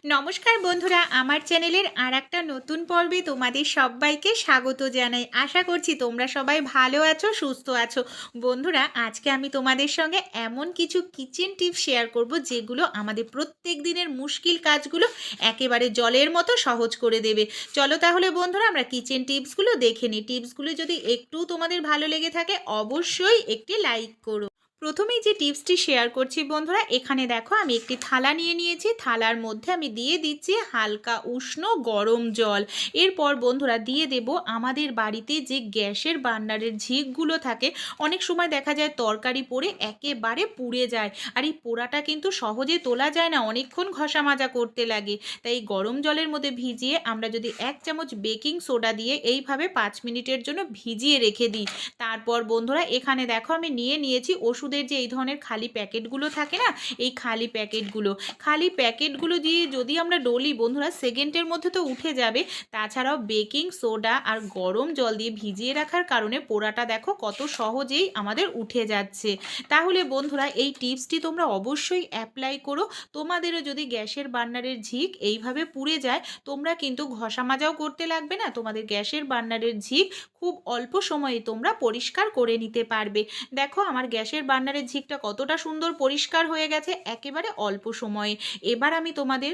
নমস্কার বন্ধুরা, আমার চ্যানেলের আর একটা নতুন পর্বে তোমাদের সবাইকে স্বাগত জানাই। আশা করছি তোমরা সবাই ভালো আছো, সুস্থ আছো। বন্ধুরা, আজকে আমি তোমাদের সঙ্গে এমন কিছু কিচেন টিপস শেয়ার করব, যেগুলো আমাদের প্রত্যেক দিনের মুশকিল কাজগুলো একেবারে জলের মতো সহজ করে দেবে। চলো তাহলে বন্ধুরা, আমরা কিচেন টিপসগুলো দেখে নিই। টিপসগুলো যদি একটু তোমাদের ভালো লেগে থাকে, অবশ্যই একটি লাইক করো। প্রথমেই যে টিপসটি শেয়ার করছি বন্ধুরা, এখানে দেখো আমি একটি থালা নিয়ে নিয়েছি। থালার মধ্যে আমি দিয়ে দিচ্ছি হালকা উষ্ণ গরম জল। এরপর বন্ধুরা দিয়ে দেব আমাদের বাড়িতে যে গ্যাসের বার্নারের ঝিকগুলো থাকে, অনেক সময় দেখা যায় তরকারি পড়ে একেবারে পুড়ে যায় আর এই পোড়াটা কিন্তু সহজে তোলা যায় না, অনেকক্ষণ ঘষা মাজা করতে লাগে। তাই গরম জলের মধ্যে ভিজিয়ে আমরা যদি এক চামচ বেকিং সোডা দিয়ে এইভাবে পাঁচ মিনিটের জন্য ভিজিয়ে রেখে দিই। তারপর বন্ধুরা এখানে দেখো আমি নিয়ে নিয়েছি ওষুধের যে এই ধরনের খালি প্যাকেটগুলো থাকে না, এই খালি প্যাকেটগুলো। খালি প্যাকেটগুলো দিয়ে যদি আমরা ডলি, বন্ধুরা, সেকেন্ডের মধ্যে তো উঠে যাবে। তাছাড়াও বেকিং সোডা আর গরম জল দিয়ে ভিজিয়ে রাখার কারণে পোড়াটা দেখো কত সহজেই আমাদের উঠে যাচ্ছে। তাহলে বন্ধুরা, এই টিপসটি তোমরা অবশ্যই অ্যাপ্লাই করো। তোমাদেরও যদি গ্যাসের বার্নারের ঝিক এইভাবে পুড়ে যায়, তোমরা কিন্তু ঘষা মাজাও করতে লাগবে না। তোমাদের গ্যাসের বার্নারের ঝিক খুব অল্প সময়ে তোমরা পরিষ্কার করে নিতে পারবে। দেখো, আমার গ্যাসের বার্নারের ঝিকটা কতটা সুন্দর পরিষ্কার হয়ে গেছে একেবারে অল্প সময়ে। এবার আমি তোমাদের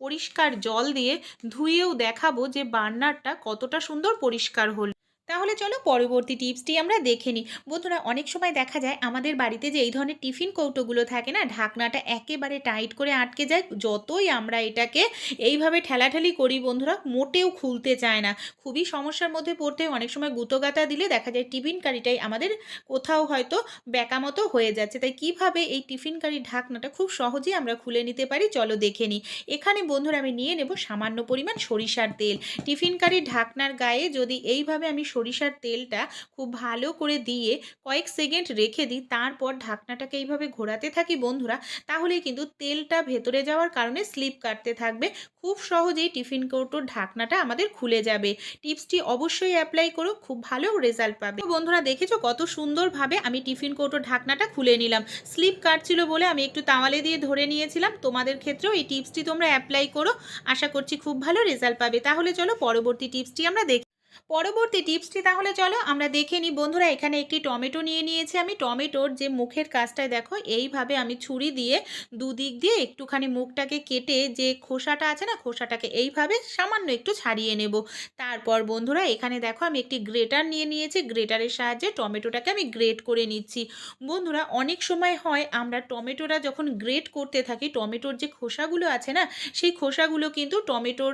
পরিষ্কার জল দিয়ে ধুয়েও দেখাবো যে বার্নারটা কতটা সুন্দর পরিষ্কার হলো। তাহলে চলো পরবর্তী টিপসটি আমরা দেখে নিই। বন্ধুরা, অনেক সময় দেখা যায় আমাদের বাড়িতে যে এই ধরনের টিফিন কৌটোগুলো থাকে না, ঢাকনাটা একেবারে টাইট করে আটকে যায়, যতই আমরা এটাকে এইভাবে ঠেলাঠেলি করি বন্ধুরা, মোটেও খুলতে চায় না। খুবই সমস্যার মধ্যে পড়তে অনেক সময় গুঁতোগাতা দিলে দেখা যায় টিফিন কারিটাই আমাদের কোথাও হয়তো ব্যাকামতো হয়ে যাচ্ছে। তাই কীভাবে এই টিফিন কারির ঢাকনাটা খুব সহজেই আমরা খুলে নিতে পারি, চলো দেখে নিই। এখানে বন্ধুরা আমি নিয়ে নেব সামান্য পরিমাণ সরিষার তেল। টিফিন কারির ঢাকনার গায়ে যদি এইভাবে আমি সরিষার তেলটা খুব ভালো করে দিয়ে কয়েক সেকেন্ড রেখে দিই, তারপর ঢাকনাটাকে এইভাবে ঘোরাতে থাকি বন্ধুরা তাহলে কিন্তু তেলটা ভেতরে যাওয়ার কারণে স্লিপ কাটতে থাকবে। খুব সহজেই টিফিন কৌটোর ঢাকনাটা আমাদের খুলে যাবে। টিপসটি অবশ্যই অ্যাপ্লাই করো, খুব ভালো রেজাল্ট পাবে। বন্ধুরা, দেখেছ কত সুন্দরভাবে আমি টিফিন কৌটোর ঢাকনাটা খুলে নিলাম। স্লিপ কাটছিল বলে আমি একটু তাওয়ালে দিয়ে ধরে নিয়েছিলাম। তোমাদের ক্ষেত্রেও এই টিপসটি তোমরা অ্যাপ্লাই করো। আশা করছি খুব ভালো রেজাল্ট পাবে। তাহলে চলো পরবর্তী টিপসটি আমরা দেখি। পরবর্তী টিপসটি তাহলে চলো আমরা দেখে নিই। বন্ধুরা, এখানে একটি টমেটো নিয়ে নিয়েছি আমি। টমেটোর যে মুখের কাজটায় দেখো, এইভাবে আমি ছুরি দিয়ে দুদিক দিয়ে একটুখানি মুখটাকে কেটে যে খোসাটা আছে না, খোসাটাকে এইভাবে সামান্য একটু ছাড়িয়ে নেব। তারপর বন্ধুরা, এখানে দেখো আমি একটি গ্রেটার নিয়ে নিয়েছি। গ্রেটারের সাহায্যে টমেটোটাকে আমি গ্রেট করে নিচ্ছি। বন্ধুরা, অনেক সময় হয় আমরা টমেটোটা যখন গ্রেট করতে থাকি, টমেটোর যে খোসাগুলো আছে না, সেই খোসাগুলো কিন্তু টমেটোর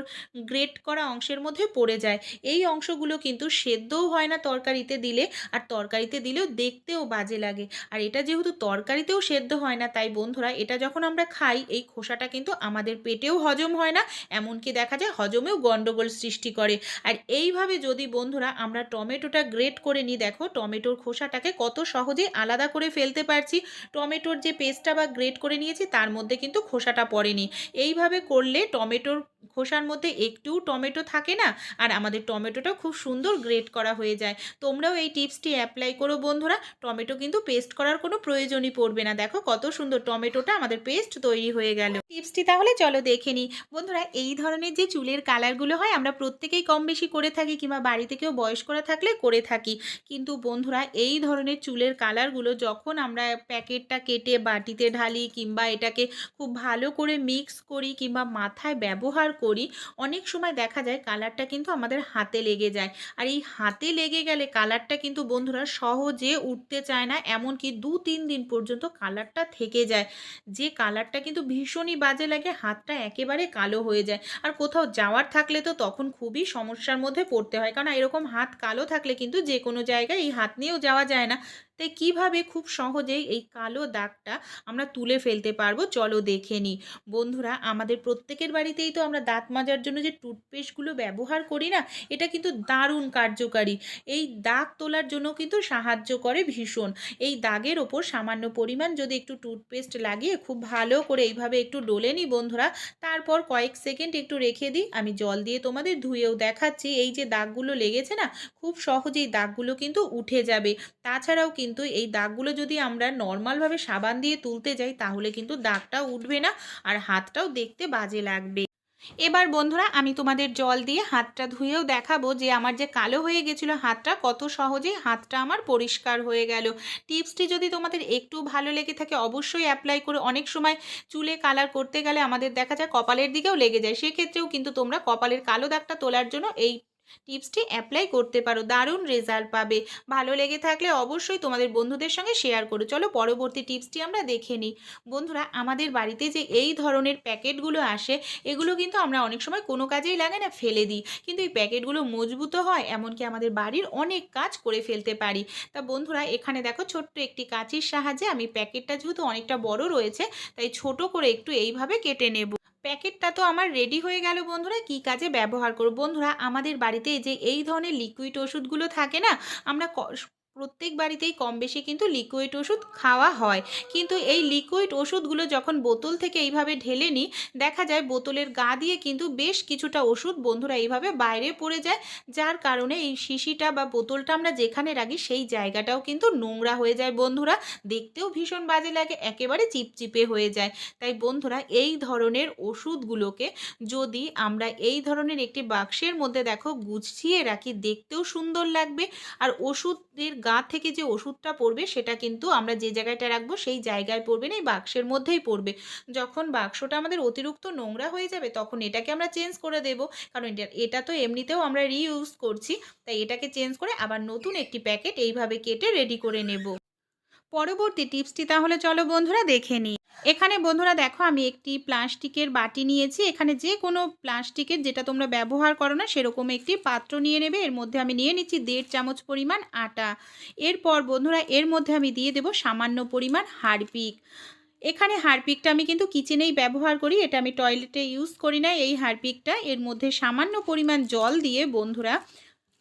গ্রেট করা অংশের মধ্যে পড়ে যায়। এই অংশগুলো কিন্তু সেদ্ধও হয় না তরকারিতে দিলে, আর তরকারিতে দিলেও দেখতেও বাজে লাগে। আর এটা যেহেতু তরকারিতেও সেদ্ধ হয় না, তাই বন্ধুরা এটা যখন আমরা খাই, এই খোসাটা কিন্তু আমাদের পেটেও হজম হয় না, এমনকি দেখা যায় হজমেও গণ্ডগোল সৃষ্টি করে। আর এইভাবে যদি বন্ধুরা আমরা টমেটোটা গ্রেট করে নিই, দেখো টমেটোর খোসাটাকে কত সহজে আলাদা করে ফেলতে পারছি। টমেটোর যে পেস্টটা বা গ্রেট করে নিয়েছি, তার মধ্যে কিন্তু খোসাটা পড়েনি। এইভাবে করলে টমেটোর খোসার মধ্যে একটুও টমেটো থাকে না, আর আমাদের টমেটোটা খুব সুন্দর গ্রেট করা হয়ে যায়। তোমরাও এই টিপসটি অ্যাপ্লাই করো বন্ধুরা। টমেটো কিন্তু পেস্ট করার কোনো প্রয়োজনই পড়বে না। দেখো কত সুন্দর টমেটোটা আমাদের পেস্ট তৈরি হয়ে গেল। টিপসটি তাহলে চলো দেখে নিই। বন্ধুরা, এই ধরনের যে চুলের কালারগুলো হয়, আমরা প্রত্যেকেই কম বেশি করে থাকি কিংবা বাড়িতে কেউ বয়স্করা থাকলে করে থাকি। কিন্তু বন্ধুরা, এই ধরনের চুলের কালারগুলো যখন আমরা প্যাকেটটা কেটে বাটিতে ঢালি কিংবা এটাকে খুব ভালো করে মিক্স করি কিংবা মাথায় ব্যবহার করি, অনেক সময় দেখা যায় কালারটা কিন্তু আমাদের হাতে লেগে যায়। আর এই হাতে লেগে গেলে কালারটা কিন্তু বন্ধুরা সহজে উঠতে চায় না, এমনকি দু তিন দিন পর্যন্ত কালারটা থেকে যায়। যে কালারটা কিন্তু ভীষণই বাজে লাগে, হাতটা একেবারে কালো হয়ে যায়। আর কোথাও যাওয়ার থাকলে তো তখন খুবই সমস্যার মধ্যে পড়তে হয়, কারণ এরকম হাত কালো থাকলে কিন্তু যে কোনো জায়গায় এই হাত নিয়েও যাওয়া যায় না। তাই কীভাবে খুব সহজেই এই কালো দাগটা আমরা তুলে ফেলতে পারব, চলো দেখে নিই। বন্ধুরা, আমাদের প্রত্যেকের বাড়িতেই তো আমরা দাঁত মাজার জন্য যে টুথপেস্টগুলো ব্যবহার করি না, এটা কিন্তু দারুণ কার্যকারী। এই দাগ তোলার জন্য কিন্তু সাহায্য করে ভীষণ। এই দাগের ওপর সামান্য পরিমাণ যদি একটু টুথপেস্ট লাগিয়ে খুব ভালো করে এইভাবে একটু ডলে নিই বন্ধুরা, তারপর কয়েক সেকেন্ড একটু রেখে দিই, আমি জল দিয়ে তোমাদের ধুয়েও দেখাচ্ছি। এই যে দাগগুলো লেগেছে না, খুব সহজেই দাগগুলো কিন্তু উঠে যাবে। তাছাড়াও কিন্তু কিন্তু এই দাগগুলো যদি আমরা নর্মালভাবে সাবান দিয়ে তুলতে যাই, তাহলে কিন্তু দাগটা উঠবে না আর হাতটাও দেখতে বাজে লাগবে। এবার বন্ধুরা, আমি তোমাদের জল দিয়ে হাতটা ধুয়েও দেখাবো যে আমার যে কালো হয়ে গেছিল হাতটা, কত সহজেই হাতটা আমার পরিষ্কার হয়ে গেল। টিপসটি যদি তোমাদের একটু ভালো লেগে থাকে, অবশ্যই অ্যাপ্লাই করে অনেক সময় চুলে কালার করতে গেলে আমাদের দেখা যায় কপালের দিকেও লেগে যায়। সেক্ষেত্রেও কিন্তু তোমরা কপালের কালো দাগটা তোলার জন্য এই টিপসটি অ্যাপ্লাই করতে পারো, দারুণ রেজাল্ট পাবে। ভালো লেগে থাকলে অবশ্যই তোমাদের বন্ধুদের সঙ্গে শেয়ার করো। চলো পরবর্তী টিপসটি আমরা দেখে নিই। বন্ধুরা, আমাদের বাড়িতে যে এই ধরনের প্যাকেটগুলো আসে, এগুলো কিন্তু আমরা অনেক সময় কোনো কাজেই লাগে না, ফেলে দিই। কিন্তু এই প্যাকেটগুলো মজবুত হয়, এমনকি আমাদের বাড়ির অনেক কাজ করে ফেলতে পারি। তা বন্ধুরা, এখানে দেখো ছোট্ট একটি কাঁচির সাহায্যে আমি প্যাকেটটা যেহেতু অনেকটা বড় রয়েছে, তাই ছোট করে একটু এইভাবে কেটে নেব। প্যাকেটটা তো আমার রেডি হয়ে গেল বন্ধুরা, কি কাজে ব্যবহার করব? বন্ধুরা, আমাদের বাড়িতে যে এই ধরনের লিকুইড ওষুধগুলো থাকে না, আমরা প্রত্যেক বাড়িতেই কম বেশি কিন্তু লিকুইড ওষুধ খাওয়া হয়। কিন্তু এই লিকুইড ওষুধগুলো যখন বোতল থেকে এইভাবে ঢেলে নিই, দেখা যায় বোতলের গা দিয়ে কিন্তু বেশ কিছুটা ওষুধ বন্ধুরা এইভাবে বাইরে পড়ে যায়, যার কারণে এই শিশিটা বা বোতলটা আমরা যেখানে রাখি সেই জায়গাটাও কিন্তু নোংরা হয়ে যায় বন্ধুরা। দেখতেও ভীষণ বাজে লাগে, একেবারে চিপচিপে হয়ে যায়। তাই বন্ধুরা এই ধরনের ওষুধগুলোকে যদি আমরা এই ধরনের একটি বাক্সের মধ্যে দেখো গুছিয়ে রাখি, দেখতেও সুন্দর লাগবে। আর ওষুধের গা থেকে যে ওষুধটা পড়বে সেটা কিন্তু আমরা যে জায়গাটা রাখব সেই জায়গায় পড়বে না, এই বাক্সের মধ্যেই পড়বে। যখন বাক্সটা আমাদের অতিরিক্ত নোংরা হয়ে যাবে তখন এটাকে আমরা চেঞ্জ করে দেব। কারণ এটা এটা তো এমনিতেও আমরা রিইউজ করছি, তাই এটাকে চেঞ্জ করে আবার নতুন একটি প্যাকেট এইভাবে কেটে রেডি করে নেব। পরবর্তী টিপসটি তাহলে চলো বন্ধুরা দেখে নিই। এখানে বন্ধুরা দেখো, আমি একটি প্লাস্টিকের বাটি নিয়েছি। এখানে যে কোনো প্লাস্টিকের যেটা তোমরা ব্যবহার করো না, সেরকম একটি পাত্র নিয়ে নেবে। এর মধ্যে আমি নিয়ে নিচ্ছি দেড় চামচ পরিমাণ আটা। এরপর বন্ধুরা এর মধ্যে আমি দিয়ে দেব সামান্য পরিমাণ হারপিক। এখানে হারপিকটা আমি কিন্তু কিচেনেই ব্যবহার করি, এটা আমি টয়লেটে ইউজ করি না। এই হারপিকটা এর মধ্যে সামান্য পরিমাণ জল দিয়ে বন্ধুরা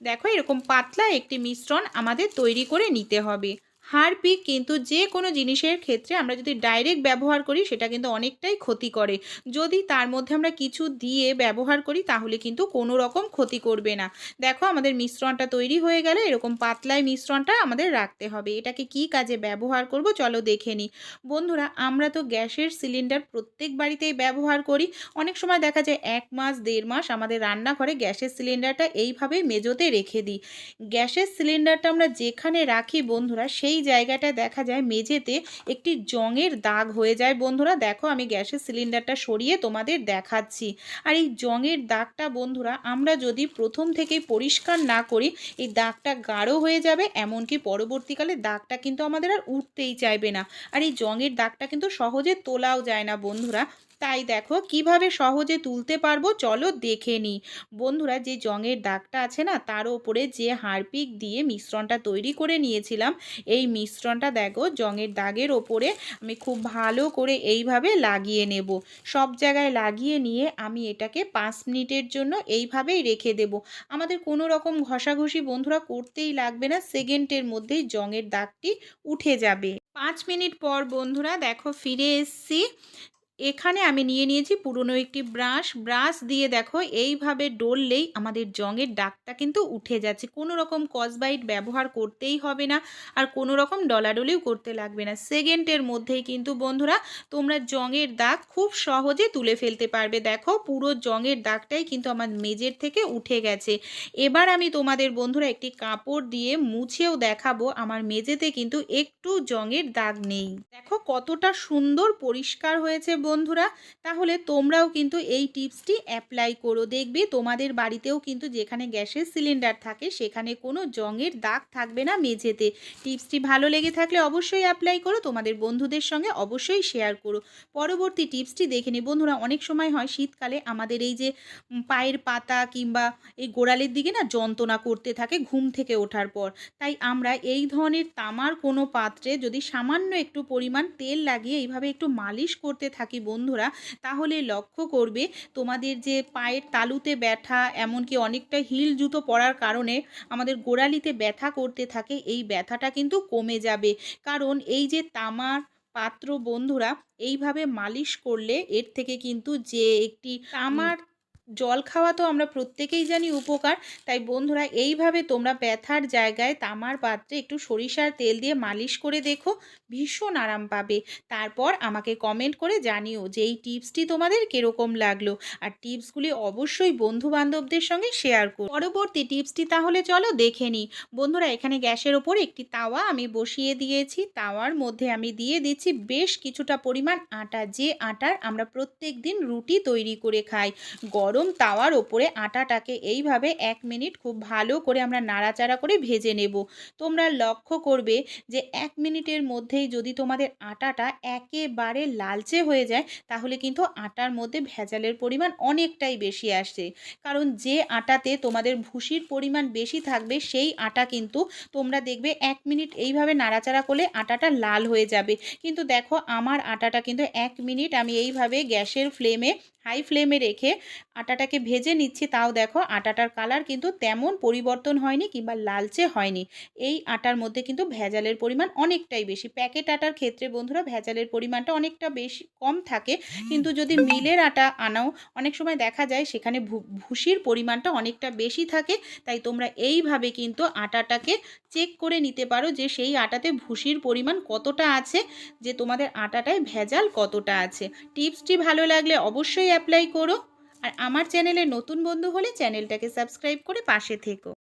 দেখো, এরকম পাতলা একটি মিশ্রণ আমাদের তৈরি করে নিতে হবে। হারপিক কিন্তু যে কোনো জিনিসের ক্ষেত্রে আমরা যদি ডাইরেক্ট ব্যবহার করি, সেটা কিন্তু অনেকটাই ক্ষতি করে। যদি তার মধ্যে আমরা কিছু দিয়ে ব্যবহার করি, তাহলে কিন্তু কোনো রকম ক্ষতি করবে না। দেখো, আমাদের মিশ্রণটা তৈরি হয়ে গেলে, এরকম পাতলায় মিশ্রণটা আমাদের রাখতে হবে। এটাকে কি কাজে ব্যবহার করব, চলো দেখে নিই বন্ধুরা, আমরা তো গ্যাসের সিলিন্ডার প্রত্যেক বাড়িতেই ব্যবহার করি। অনেক সময় দেখা যায় এক মাস, দেড় মাস আমাদের রান্নাঘরে গ্যাসের সিলিন্ডারটা এইভাবে মেজোতে রেখে দিই। গ্যাসের সিলিন্ডারটা আমরা যেখানে রাখি বন্ধুরা, সেই সেই জায়গাটা দেখা যায় মেঝেতে একটি জঙের দাগ হয়ে যায়। বন্ধুরা, দেখো আমি গ্যাসের সিলিন্ডারটা সরিয়ে তোমাদের দেখাচ্ছি। আর এই জঙের দাগটা বন্ধুরা, আমরা যদি প্রথম থেকেই পরিষ্কার না করি, এই দাগটা গাঢ় হয়ে যাবে, এমনকি পরবর্তীকালে দাগটা কিন্তু আমাদের আর উঠতেই চাইবে না। আর এই জঙের দাগটা কিন্তু সহজে তোলাও যায় না বন্ধুরা। তাই দেখো কীভাবে সহজে তুলতে পারব চলো দেখে নিই বন্ধুরা যে জঙের দাগটা আছে না, তার ওপরে যে হারপিক দিয়ে মিশ্রণটা তৈরি করে নিয়েছিলাম, এই মিশ্রণটা দেখো জঙের দাগের ওপরে আমি খুব ভালো করে এইভাবে লাগিয়ে নেব। সব জায়গায় লাগিয়ে নিয়ে আমি এটাকে পাঁচ মিনিটের জন্য এইভাবেই রেখে দেব। আমাদের কোনো রকম ঘষাঘষি বন্ধুরা করতেই লাগবে না, সেকেন্ডের মধ্যেই জঙের দাগটি উঠে যাবে। পাঁচ মিনিট পর বন্ধুরা দেখো ফিরে এসছি। এখানে আমি নিয়ে নিয়েছি পুরনো একটি ব্রাশ। ব্রাশ দিয়ে দেখো, এইভাবে ডললেই আমাদের জঙের ডাকটা কিন্তু উঠে যাচ্ছে। কোনো রকম কসবাইট ব্যবহার করতেই হবে না আর কোনো রকম ডলাডলিও করতে লাগবে না। সেকেন্ডের মধ্যেই কিন্তু বন্ধুরা, তোমরা জঙের দাগ খুব সহজে তুলে ফেলতে পারবে। দেখো, পুরো জঙের দাগটাই কিন্তু আমার মেজের থেকে উঠে গেছে। এবার আমি তোমাদের বন্ধুরা একটি কাপড় দিয়ে মুছেও দেখাবো। আমার মেজেতে কিন্তু একটু জঙের দাগ নেই। দেখো, কতটা সুন্দর পরিষ্কার হয়েছে বন্ধুরা, তাহলে তোমরাও কিন্তু এই টিপসটি অ্যাপ্লাই করো। দেখবে তোমাদের বাড়িতেও কিন্তু যেখানে গ্যাসের সিলিন্ডার থাকে, সেখানে কোনো জঙের দাগ থাকবে না মেঝেতে। টিপসটি ভালো লেগে থাকলে অবশ্যই অ্যাপ্লাই করো, তোমাদের বন্ধুদের সঙ্গে অবশ্যই শেয়ার করো। পরবর্তী টিপসটি দেখে নি বন্ধুরা, অনেক সময় হয় শীতকালে আমাদের এই যে পায়ের পাতা কিংবা এই গোড়ালের দিকে না যন্ত্রণা করতে থাকে ঘুম থেকে ওঠার পর। তাই আমরা এই ধরনের তামার কোনো পাত্রে যদি সামান্য একটু পরিমাণ তেল লাগিয়ে এইভাবে একটু মালিশ করতে থাকি থাকি বন্ধুরা, তাহলে লক্ষ্য করবে তোমাদের যে পায়ের তালুতে ব্যথা, এমনকি অনেকটা হিল জুতো পরার কারণে আমাদের গোড়ালিতে ব্যথা করতে থাকে, এই ব্যথাটা কিন্তু কমে যাবে। কারণ এই যে তামার পাত্র বন্ধুরা, এইভাবে মালিশ করলে এর থেকে কিন্তু যে একটি তামার জল খাওয়া তো আমরা প্রত্যেকেই জানি উপকার, তাই বন্ধুরা এইভাবে তোমরা ব্যথার জায়গায় তামার পাত্রে একটু সরিষার তেল দিয়ে মালিশ করে দেখো, ভীষণ আরাম পাবে। তারপর আমাকে কমেন্ট করে জানিও যে এই টিপসটি তোমাদের কীরকম লাগল। আর টিপসগুলি অবশ্যই বন্ধু বান্ধবদের সঙ্গে শেয়ার করো। পরবর্তী টিপসটি তাহলে চলো দেখে নিই। বন্ধুরা এখানে গ্যাসের ওপর একটি তাওয়া আমি বসিয়ে দিয়েছি। তাওয়ার মধ্যে আমি দিয়ে দিচ্ছি বেশ কিছুটা পরিমাণ আটা। যে আটার আমরা প্রত্যেক দিন রুটি তৈরি করে খাই। গরম তাওয়ার ওপরে আটাটাকে এইভাবে এক মিনিট খুব ভালো করে আমরা নাড়াচাড়া করে ভেজে নেব। তোমরা লক্ষ্য করবে যে এক মিনিটের মধ্যেই যদি তোমাদের আটাটা একেবারে লালচে হয়ে যায়, তাহলে কিন্তু আটার মধ্যে ভেজালের পরিমাণ অনেকটাই বেশি আসছে। কারণ যে আটাতে তোমাদের ভুসির পরিমাণ বেশি থাকবে, সেই আটা কিন্তু তোমরা দেখবে এক মিনিট এইভাবে নাড়াচাড়া করলে আটাটা লাল হয়ে যাবে। কিন্তু দেখো, আমার আটাটা কিন্তু এক মিনিট আমি এইভাবে গ্যাসের ফ্লেমে হাই ফ্লেমে রেখে আটাটাকে ভেজে নিচ্ছি। তাও দেখো আটাটার কালার কিন্তু তেমন পরিবর্তন হয়নি কিংবা লালচে হয়নি। এই আটার মধ্যে কিন্তু ভেজালের পরিমাণ অনেকটাই বেশি। প্যাকেট আটার ক্ষেত্রে বন্ধুরা ভেজালের পরিমাণটা অনেকটা বেশি কম থাকে। কিন্তু যদি মিলের আটা আনাও, অনেক সময় দেখা যায় সেখানে ভুসির পরিমাণটা অনেকটা বেশি থাকে। তাই তোমরা এইভাবে কিন্তু আটাটাকে চেক করে নিতে পারো যে সেই আটাতে ভুসির পরিমাণ কতটা আছে, যে তোমাদের আটাটায় ভেজাল কতটা আছে। টিপসটি ভালো লাগলে অবশ্যই অ্যাপ্লাই করো। আর আমার চ্যানেলে নতুন বন্ধু হলে চ্যানেলটাকে সাবস্ক্রাইব করে পাশে থেকো।